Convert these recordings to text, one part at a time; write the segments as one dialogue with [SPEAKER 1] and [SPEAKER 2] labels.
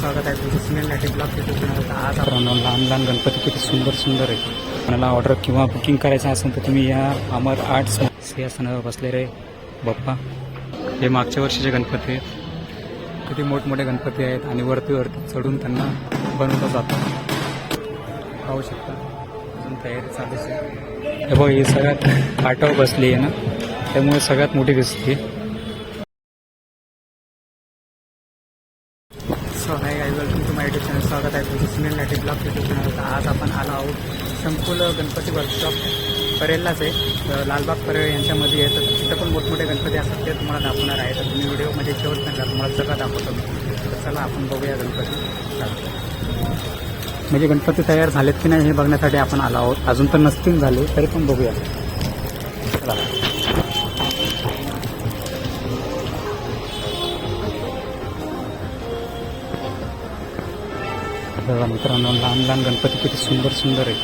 [SPEAKER 1] स्वागत आहे तुमचं सुनील लाटे ब्लॉग आज आपण लहान लहान गणपती किती सुंदर सुंदर आहे. कोणाला ऑर्डर किंवा बुकिंग करायचं असेल तर तुम्ही या अमर आर्ट्स सिंहासनावर बसलेले बाप्पा. हे मागच्या वर्षीचे गणपती आहेत. किती मोठमोठे गणपती आहेत आणि वरती वरती चढून त्यांना बनवलं जातं. पाहू शकता. अजून तयारी चालूच आहे. हे बघ ही सगळ्यात आठव बसली आहे ना? त्यामुळे सगळ्यात मोठी दिसते. चॅनल स्वागत आहे तुमचं सुनील नाटे ब्लॉग यूट्यूब चॅनलचा आज आपण आलो आहोत संकुल गणपती वर्कशॉप परेललाच आहे. तर लालबाग परेल यांच्यामध्ये आहे. तर तिथं पण मोठमोठे गणपती असतात ते तुम्हाला दाखवणार आहे. तर तुम्ही व्हिडिओमध्ये शेवटपर्यंत राहा, तुम्हाला सगळं दाखवतो मी. तर चला आपण बघूया गणपती. म्हणजे गणपती तयार झालेत की नाही हे बघण्यासाठी आपण आलो आहोत. अजून तर नसतील झाले तरी पण बघूया. चला. बघा मित्रांनो लहान लहान गणपती किती सुंदर सुंदर आहेत.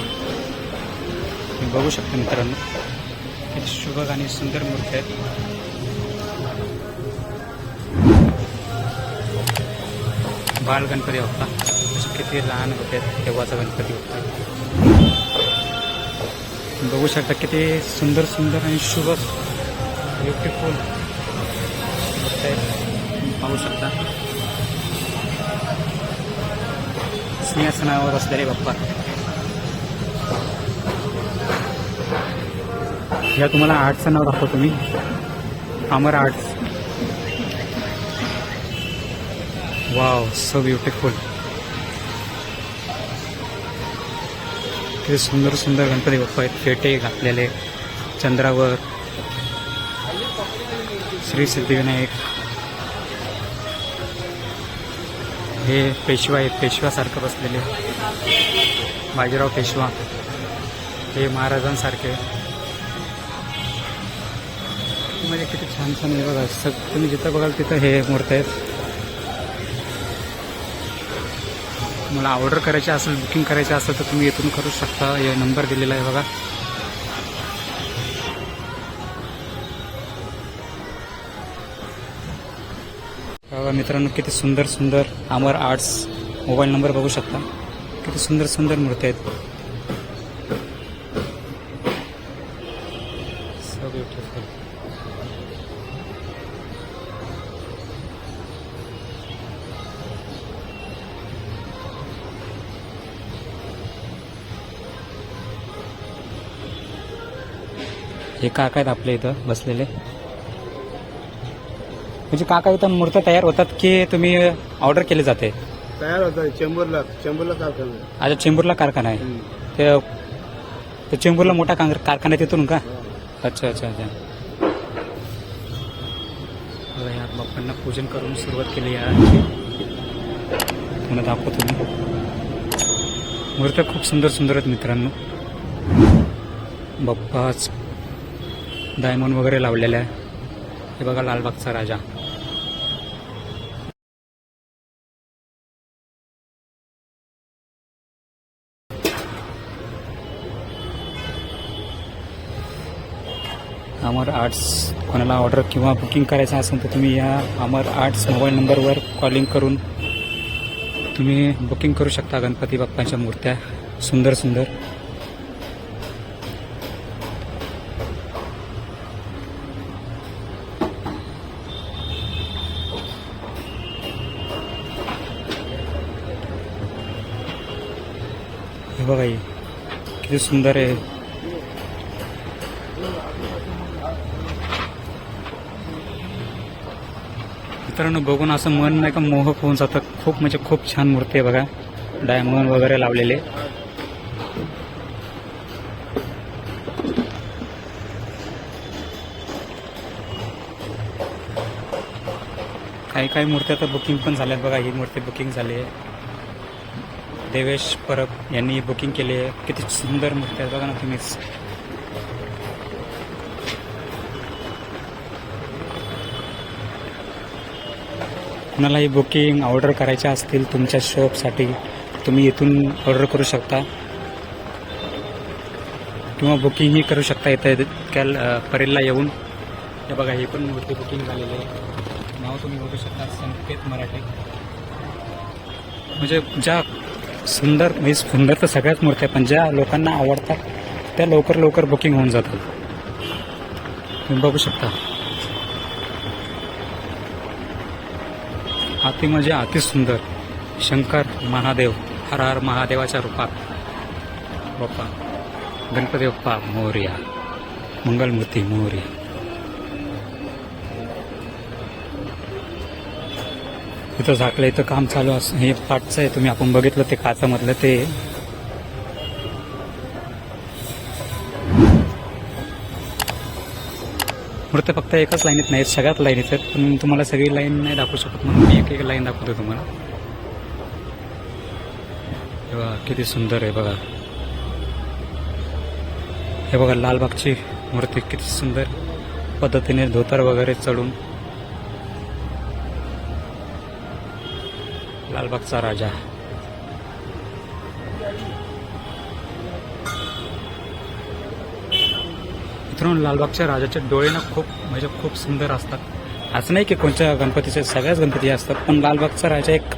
[SPEAKER 1] तुम्ही बघू शकता मित्रांनो किती शुभक आणि सुंदर मूर्ती आहेत. बाल गणपती होता असे किती लहान होते तेव्हाचा गणपती होता बघू शकता किती सुंदर सुंदर आणि शुभक ब्युटिफुल आहेत. पाहू शकता. सिंहासनावर असलेले बाप्पा. या तुम्हाला आर्टचं नाव दाखवतो मी. Amar Arts. Wow so beautiful ते सुंदर सुंदर गणपती बाप्पा आहेत. फेटे घातलेले. चंद्रावर. श्री सिद्धिविनायक. हे पेशवा आहेत पेशवासारखं बसलेले. बाजीराव पेशवा. हे महाराजांसारखे. म्हणजे किती छान छान आहे बघा. सग तुम्ही जिथं बघाल तिथं हे मूर्त आहेत. मला ऑर्डर करायची असेल बुकिंग करायची असेल तर तुम्ही इथून करू शकता. हे नंबर दिलेला आहे बघा. मित्रांनो किती सुंदर सुंदर अमर आर्ट्स मोबाईल नंबर बघू शकता. किती सुंदर सुंदर मूर्ती आहेत. हे काका आहेत आपल्या इथं बसलेले. म्हणजे काका इथं मूर्त्या तयार होतात की तुम्ही ऑर्डर केले जाते?
[SPEAKER 2] तयार होतं चेंबूरला चेंबूरला कारखाना. आहे.
[SPEAKER 1] आता चेंबूरला कारखाना आहे.
[SPEAKER 2] हम्म.
[SPEAKER 1] ते ते चेंबूरला मोठा कांग- कारखाना आहे तिथून का? अच्छा अच्छा अच्छा. बघा, या बाप्पांना पूजन करून सुरुवात केली आहे. तुम्हाला दाखवतो मी. मूर्त्या खूप सुंदर सुंदर आहेत मित्रांनो. बाप्पाच डायमंड वगैरे लावलेल्या आहे. हे बघा लालबागचा राजा. आर्ट्स कोणाला ऑर्डर किंवा बुकिंग करायचं असेल तर तुम्ही या अमर आर्ट्स मोबाईल नंबरवर कॉलिंग करून तुम्ही बुकिंग करू शकता गणपती बाप्पांच्या मूर्त्या. सुंदर सुंदर. हे बघा किती सुंदर आहे. मित्रांनो बघून असं मन नाही का मोहक होऊन जातं. खूप म्हणजे खूप छान मूर्ती आहे बघा. डायमंड वगैरे लावलेले. काही काही मूर्त्या तर बुकिंग पण झाल्यात बघा. ही मूर्ती बुकिंग झाली आहे. देवेश परब यांनी बुकिंग केली आहे. किती सुंदर मूर्ती आहेत बघा ना तुम्हीच कुणालाही बुकिंग ऑर्डर करायच्या असतील तुमच्या शॉपसाठी तुम्ही इथून ऑर्डर करू शकता. किंवा बुकिंगही करू शकता इथं कॅल परेलला येऊन. हे बघा ही पण मूर्ती बुकिंग झालेली आहे. नाव तुम्ही बघू शकता संकेत मराठे. म्हणजे ज्या सुंदर म्हणजे सुंदर तर सगळ्याच मूर्त्या पण ज्या लोकांना आवडतात त्या लवकर लवकर बुकिंग होऊन जातात. तुम्ही बघू शकता. अति म्हणजे अति सुंदर. शंकर महादेव हर हर महादेवाच्या रूपात. बाप्पा गणपती बाप्पा मोर्या. मंगलमूर्ती मोर्या. इथं झाकलं इथं काम चालू असं हे पाठचं आहे तुम्ही आपण बघितलं ते काचामधलं ते. मूर्त्या फक्त एकाच लाईनीत नाहीत सगळ्यात लाईनीत आहेत. पण तुम्हाला सगळी लाईन नाही दाखवू शकत म्हणून मी एक एक लाईन दाखवतो तुम्हाला. हे बघा किती सुंदर आहे बघा. हे बघा लालबागची मूर्ती किती सुंदर पद्धतीने धोतर वगैरे चढून. लालबागचा राजा. मित्रांनो लालबागच्या राजाचे डोळे ना खूप म्हणजे खूप सुंदर असतात. असं नाही की कोणत्या गणपतीचे सगळ्याच गणपती असतात पण लालबागचा राजा एक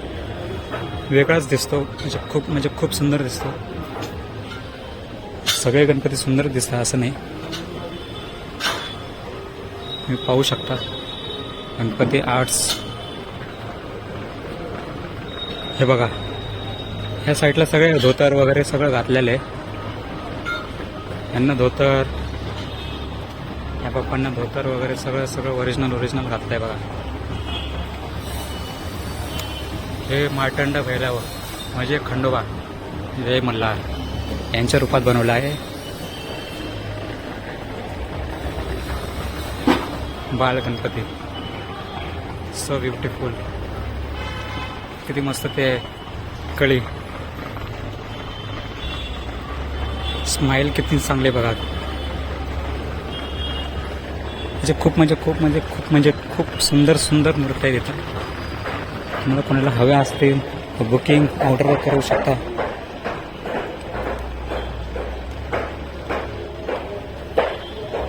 [SPEAKER 1] वेगळाच दिसतो म्हणजे खूप म्हणजे खूप सुंदर दिसतो. सगळे गणपती सुंदर दिसतात असं नाही. तुम्ही पाहू शकता गणपती आर्ट्स. हे बघा ह्या साईडला सगळे धोतर वगैरे सगळं घातलेलं आहे. यांना धोतर या पप्पांना धोतर वगैरे सगळं सगळं ओरिजिनल ओरिजिनल घातलंय बघा. हे मार्टंड भैरव म्हणजे खंडोबा जय मल्हार यांच्या रूपात बनवलं आहे. बाल गणपती. सो ब्युटिफुल किती मस्त ते कळी. स्माईल किती चांगले बघा. जे खूप म्हणजे खूप म्हणजे खूप म्हणजे खूप सुंदर सुंदर मूर्त्या आहेत तुम्हाला कोणाला हव्या असतील बुकिंग ऑर्डर करू शकता.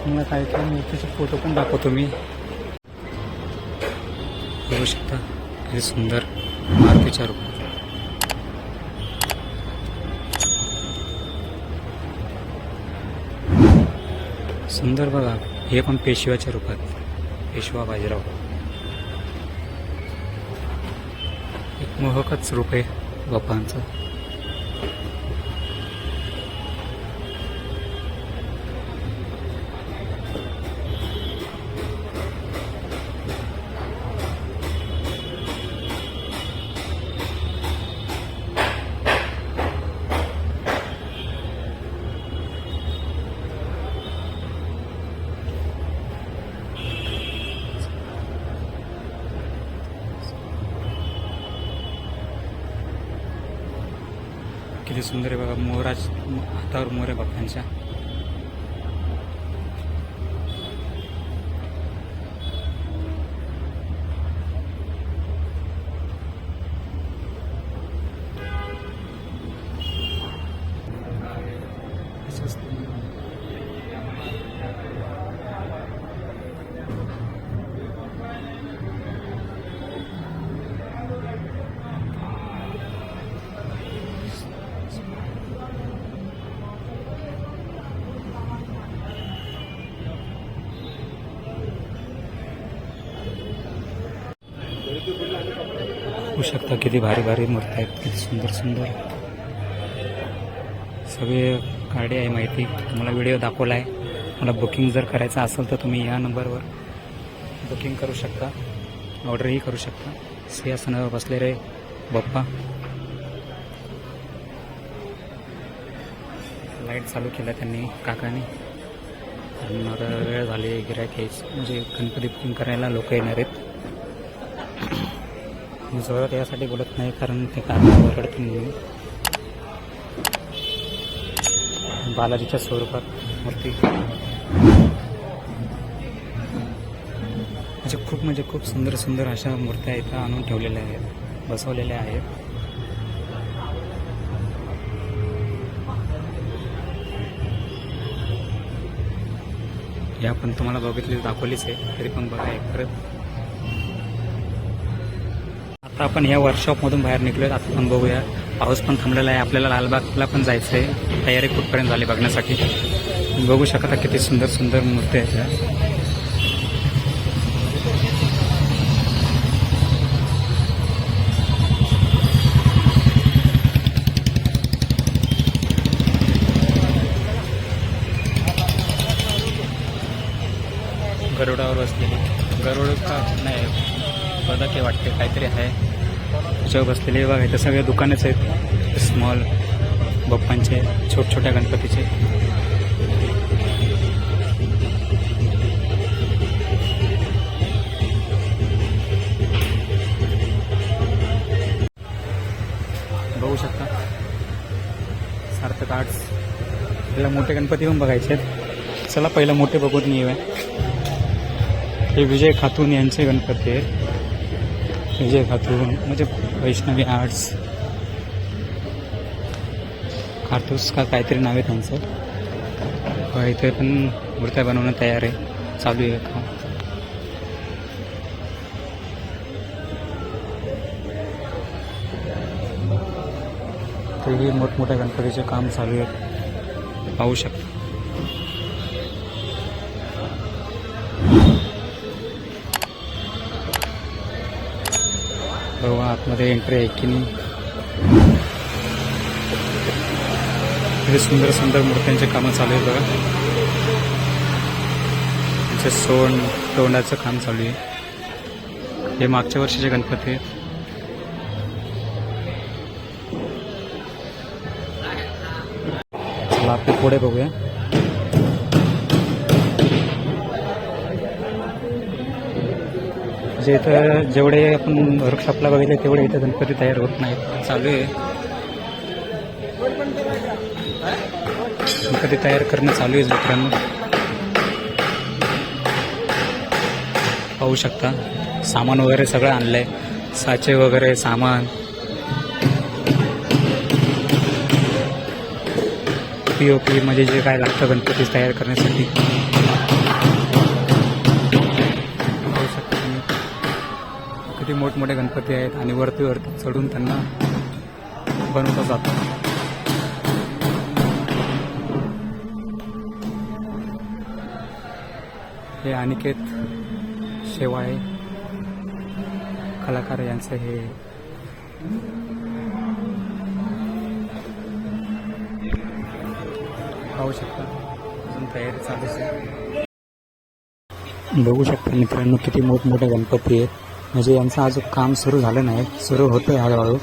[SPEAKER 1] तुम्हाला काय काय मूर्तीचे फोटो पण दाखवतो मी. बघू शकता हे सुंदर मारुतीच्या रूपात. सुंदर बघा. हे पण पेशव्याच्या रूपात. पेशवा बाजीराव. एक मोहकच रूप आहे बाप्पांचं किती सुंदर आहे बघा मोराज हातावर मोर आहे बाप्पांच्या होऊ शकता. किती भारी भारी मूर्ती आहेत. किती सुंदर सुंदर. सगळे गाडी आहे माहिती. तुम्हाला व्हिडिओ दाखवला आहे मला बुकिंग जर करायचं असेल तर तुम्ही या नंबरवर बुकिंग करू शकता. ऑर्डरही करू शकता. सिंहासनावर बसलेले बाप्पा. लाइट चालू केला त्यांनी काकाने. आणि मला वेळ झाली गिरायक यायची. म्हणजे गणपती बुकिंग करायला लोक येणार आहेत. मी जोरात यासाठी बोलत नाही कारण ते काका ओरडतील म्हणून बालाजीच्या स्वरूपात मूर्ती. म्हणजे खूप म्हणजे खूप सुंदर सुंदर अशा मूर्त्या इथं आणून ठेवलेल्या आहेत बसवलेल्या आहेत. या पण तुम्हाला बघितली दाखवलीच आहे तरी पण बघा एक परत. आता आपण या वर्कशॉपमधून बाहेर निघलो आता पण बघूया. पाऊस पण थांबलेला आहे. आपल्याला लालबागला पण जायचं आहे तयारी कुठपर्यंत झाली बघण्यासाठी? बघू शकता किती सुंदर सुंदर मूर्ती आहेत या. गरुडावर बसलेली. गरुड का? नाही. बदके वाटते काहीतरी आहे. त्याच्यावर बसलेले बघा इथं सगळे दुकानच आहेत. स्मॉल बप्पांचे छोट छोट्या गणपतीचे. बघू शकता. सार्थक आर्ट्स आपल्याला मोठे गणपती पण बघायचे आहेत. चला पहिलं मोठे बघून येऊया. हे विजय खातून यांचे गणपती आहेत. विजय खातून म्हणजे वैष्णवी आर्ट्स. खातूस का काहीतरी नाव आहे त्यांचं. हो, इथे पण मूर्त्या बनवणं तयार आहे. चालू आहे का तेही मोठमोठ्या गणपतीचे काम चालू आहे पाहू शकता. बघा आतमध्ये एंट्री आहे की नाही? सुंदर सुंदर मूर्त्यांचे कामं चालू आहे बघा. त्यांचे सोंड तोंडाचं काम चालू आहे. हे मागच्या वर्षीचे गणपती आहेत. चला आपले पुढे बघूया. जे इथं जेवढे आपण वर्कशॉपला बघितले तेवढे इथं गणपती तयार होत नाहीत. चालू आहे. गणपती तयार करणं चालू आहे मित्रांनो. पाहू शकता सामान वगैरे सगळं आणलंय. साचे वगैरे सामान. पी ओ पी म्हणजे जे काय लागतं गणपती तयार करण्यासाठी. मोठमोठे गणपती आहेत आणि वरती वरती चढून त्यांना बनवता जातं. हे अनिकेत शेवाळे कलाकार यांचं हे पाहू शकता. अजून तयारी चालूच आहे. बघू शकता मित्रांनो किती मोठमोठे गणपती आहेत. म्हणजे यांचं अजून काम सुरू झालं नाही. सुरू होतं आहे हळूहळू.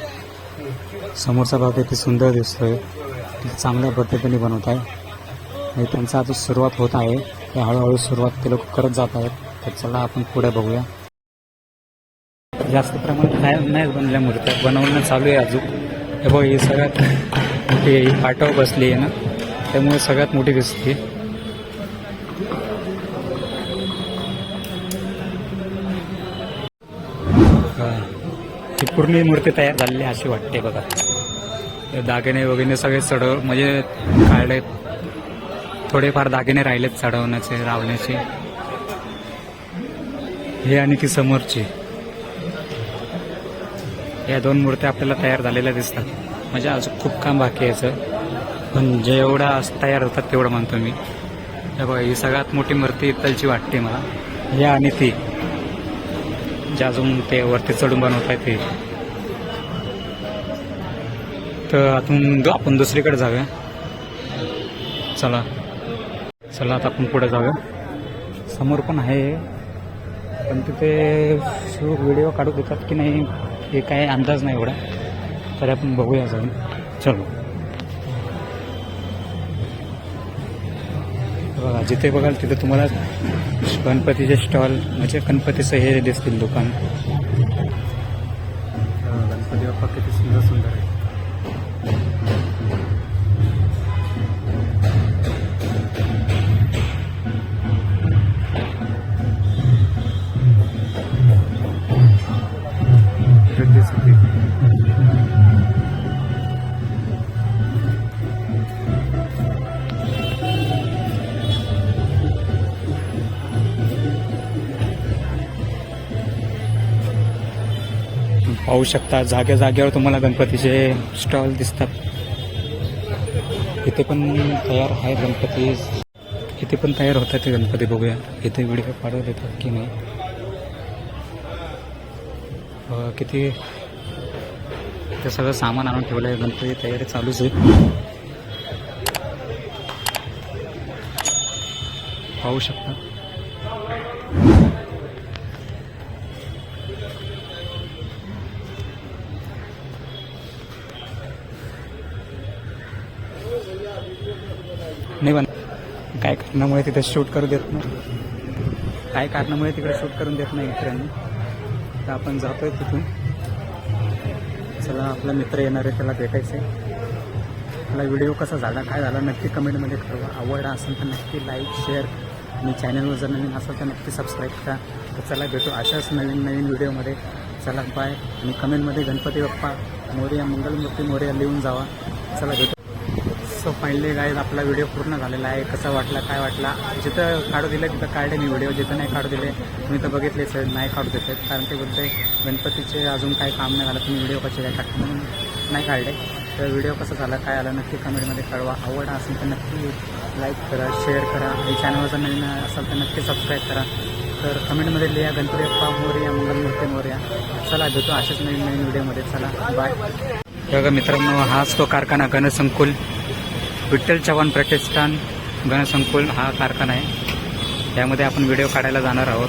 [SPEAKER 1] समोरचा भाग किती सुंदर दिसतोय. चांगल्या पद्धतीने बनवत आहे. आणि त्यांचा अजून सुरुवात होत आहे. ते हळूहळू सुरुवात ते लोक करत जात आहेत. तर चला आपण पुढे बघूया. जास्त प्रमाणात काय नाही बनल्या मूर्त्या बनवणं चालू आहे अजून. हे बघ ही सगळ्यात मोठी ही बसली आहे ना. त्यामुळे सगळ्यात मोठी दिसते. पूर्ण मूर्ती तयार झालेली अशी वाटते बघा. दागिने वगैरे सगळे चढव म्हणजे काढले. थोडेफार दागिने राहिलेत चढवण्याचे रावण्याचे. हे आणि ती समोरची. या दोन मूर्त्या आपल्याला तयार झालेल्या दिसतात. म्हणजे अजून खूप काम बाकी आहे याचं. पण जेवढा असं तयार होतात तेवढं म्हणतो मी. बघा ही सगळ्यात मोठी मूर्ती इथलची वाटते मला. या आणि ती. जे अजून ते वरती चढून बनवत आहे ते. तर आतून आपण दुसरीकडे जाऊया. चला. चला आता आपण पुढे जाऊया. समोर पण आहे. पण तिथे शूट व्हिडिओ काढू देतात की नाही हे काय अंदाज नाही एवढा. तरी आपण बघूया जाऊन. चलो. बघा जिथे बघाल तिथे तुम्हाला गणपतीचे स्टॉल म्हणजे गणपतीचं हे दिसतील दुकान. पाहू शकता. जाग्या जाग्यावर तुम्हाला गणपतीचे स्टॉल दिसतात. इथे पण तयार आहे गणपती. इथे पण तयार होतात ते गणपती बघूया. इथे व्हिडिओ काढू देतात की नाही. किती ते सगळं सामान आणून ठेवलं आहे गणपती तयारी चालूच आहे. पाहू शकता. नाही पण काय कारणामुळे तिथे शूट करू देत नाही. काय कारणामुळे तिकडे शूट करून देत नाही मित्रांनी तर आपण जातोय तिथून. चला आपला मित्र येणार आहे त्याला भेटायचं आहे मला व्हिडिओ कसा झाला काय झाला नक्की कमेंटमध्ये कळवा. आवडला असेल तर नक्की लाईक शेअर आणि चॅनलवर जर नवीन असेल तर नक्की सबस्क्राईब करा. तर चला भेटू अशाच नवीन नवीन व्हिडिओमध्ये चला बाय आणि कमेंटमध्ये गणपती बाप्पा मोर्या मंगलमूर्ती मोर्या लिहून जावा. चला भेटू. सो फायनली गाईज आपला व्हिडिओ पूर्ण झालेला आहे. कसा वाटला काय वाटला? जिथं काढू दिलं तिथं काढले मी व्हिडिओ जिथं नाही काढू दिले तुम्ही तर बघितलेच आहे, नाही काढू देत आहेत. कारण ते बोलते गणपतीचे अजून काही काम नाही झालं तुम्ही व्हिडिओ कसे काय टाकता म्हणून नाही काढले. तर व्हिडिओ कसा झाला काय आला नक्की कमेंटमध्ये कळवा. आवड असेल तर नक्की लाईक करा शेअर करा. आणि चॅनलवर जर नवीन असाल तर नक्की सबस्क्राईब करा. तर कमेंटमध्ये लिहा गणपती बाप्पा मोर्या मंगलमूर्ती मोर्या. चला भेटू अशाच नवीन नवीन व्हिडिओमध्ये चला बाय बघा मित्रांनो हाच तो कारखाना गणसंकुल. विठ्ठल चव्हाण प्रतिष्ठान गणसंकुल हा कारखाना आहे. त्यामध्ये आपण व्हिडिओ काढायला जाणार आहोत.